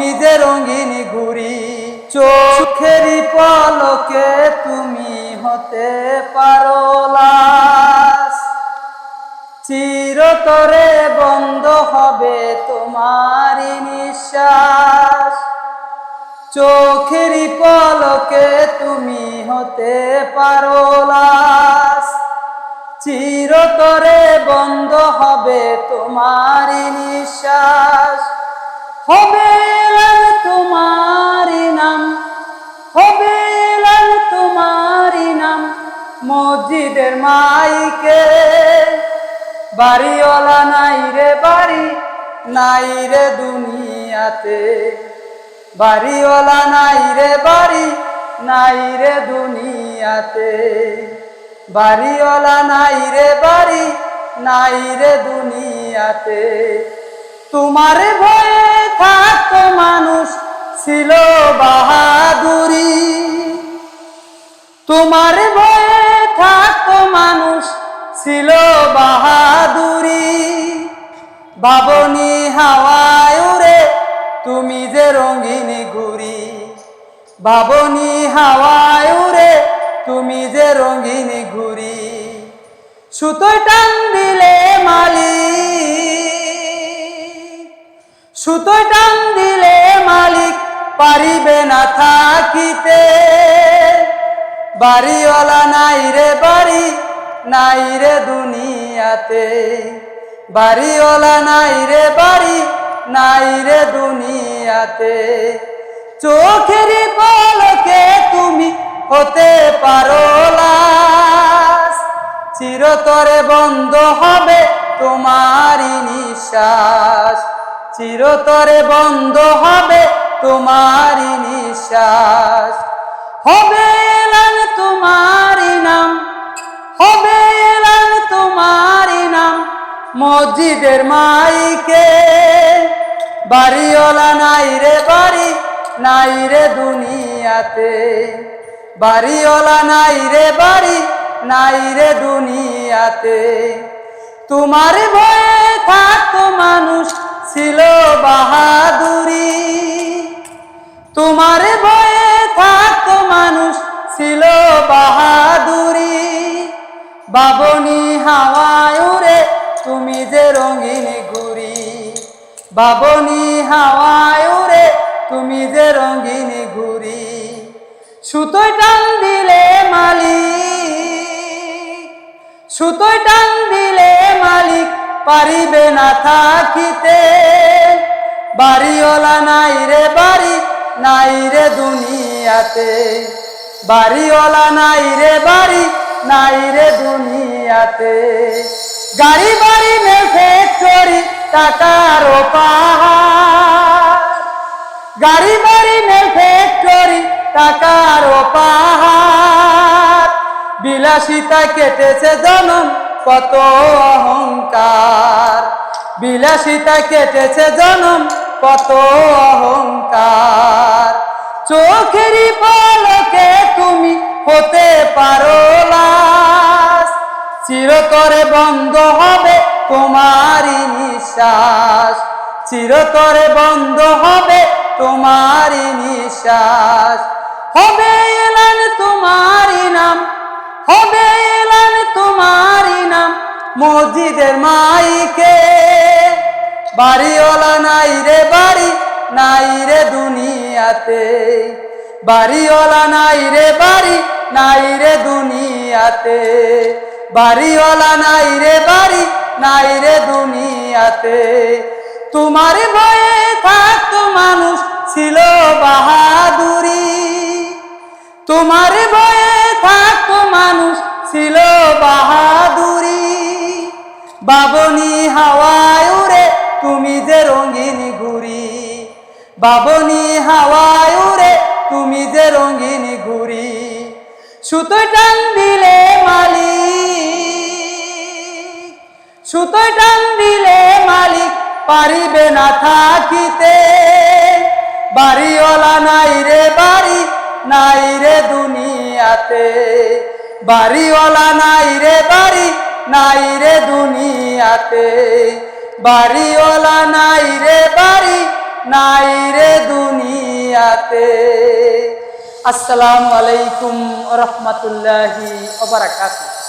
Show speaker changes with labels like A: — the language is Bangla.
A: তুমি যে রঙিন ঘুরি চোখেরই পলকে তুমি হতে পারো চিরতরে বন্ধ হবে তোমারই নিঃশ্বাস। চোখেরই পলকে তুমি হতে পারো চিরতরে বন্ধ হবে তোমারই নিঃশ্বাস। হবে এলান তোমারই নাম, হবে তোমারই নাম, মসজিদের মাইকে। বাড়িওয়ালা নাই রে বাড়ি, নাই রে দুনিয়াতে। বাড়িওয়ালা নাই রে বাড়ি, নাই রে দুনিয়াতে। বাড়িওয়ালা নাই রে বাড়ি, নাই রে দুনিয়াতে। তোমার ভয়ে থাকতো মানুষ ছিল বাহাদুরি। তোমার ভয়ে থাকতো মানুষ ছিল বাহাদুরি। বাবনি হাওয়ায় উড়ে তুমি যে রঙিন ঘুরি বাবনি হাওয়ায় উড়ে তুমি যে রঙিন ঘুরি সুতো টান দিলে মালিক সুতো টান দিলে মালিক পারিবে না থাকিতে। বাড়িওয়ালা নাই রে বাড়ি, নাই রে দুনিয়াতে। বাড়িওয়ালা নাই রে বাড়ি, নাই রে দুনিয়াতে। চোখের পলকে তুমি হতে পারো চিরতরে বন্ধ হবে তোমারই নিঃশ্বাস। চিরতরে বন্ধ হবে তোমারই নিঃশ্বাস। হবে এলান তোমারই নাম, হবে এলান নাম, মসজিদের মাইকে। বাড়িওয়ালা নাই রে বাড়ি, নাই রে দুনিয়াতে। বাড়িওয়ালা নাই রে বাড়ি, নাই রে দুনিয়াতে। তোমার ভয়ে থাকতো মানুষ ছিল বাহাদুরি। তোমার ভয়ে থাকতো মানুষ ছিল বাহাদুরি। বাবনি হাওয়ায় উড়ে তুমি যে রঙিন ঘুরি বাবনি হাওয়ায় উড়ে তুমি যে রঙিন ঘুরি সুতোয় টান দিলে মালি সুতোয় টান পারিবে না থাকিতে। বাড়িওয়ালা নাই রে বাড়ি, নাই রে দুনিয়াতে। বাড়িওয়ালা নাই রে বাড়ি, নাই রে দুনিয়াতে। গাড়ি বাড়ি নে ফ্যাক্টরি টাকার পাহাড় গাড়ি বাড়ি নে ফ্যাক্টরি টাকার পাহাড় বিলাসিতা কেটেছে জনম কত অহংকার। বিলাসিতা কেটেছে জনম, কত অহংকার। চোখেরই পলকে তুমি হতে পারো চিরতরে বন্ধ হবে তোমারই নিঃশ্বাস। চিরতরে বন্ধ হবে তোমারই নিঃশ্বাস। হবে এলান তোমারই নাম হবে এলান তোমারই নাম, মসজিদের মাইকে। বাড়িওয়ালা নাই রে বাড়ি, নাই রে দুনিয়াতে। বাড়িওয়ালা নাই রে বাড়ি, নাই রে দুনিয়াতে। বাড়িওয়ালা নাই রে বাড়ি, নাই রে দুনিয়াতে। তোমার ভয়ে থাকতো মানুষ বাবনি হাওয়ায় উড়ে তুমি যে রঙিন ঘুরি বাবনি হাওয়ায় উড়ে তুমি যে রঙিনী ঘুরি সুতোয় টান দিলে মালিক সুতোয় টান দিলে মালিক, পারিবে না থাকিতে। বাড়িওয়ালা নাই রে বাড়ি, নাই রে দুনিয়াতে। বাড়িওয়ালা নাই রে বাড়ি নাই রে দুনিয়াতে। বাড়িওয়ালা নাই রে বাড়ি নাই রে দুনিয়াতে। আসসালামু আলাইকুম রহমতুল্লাহি ওবারাকাতুহ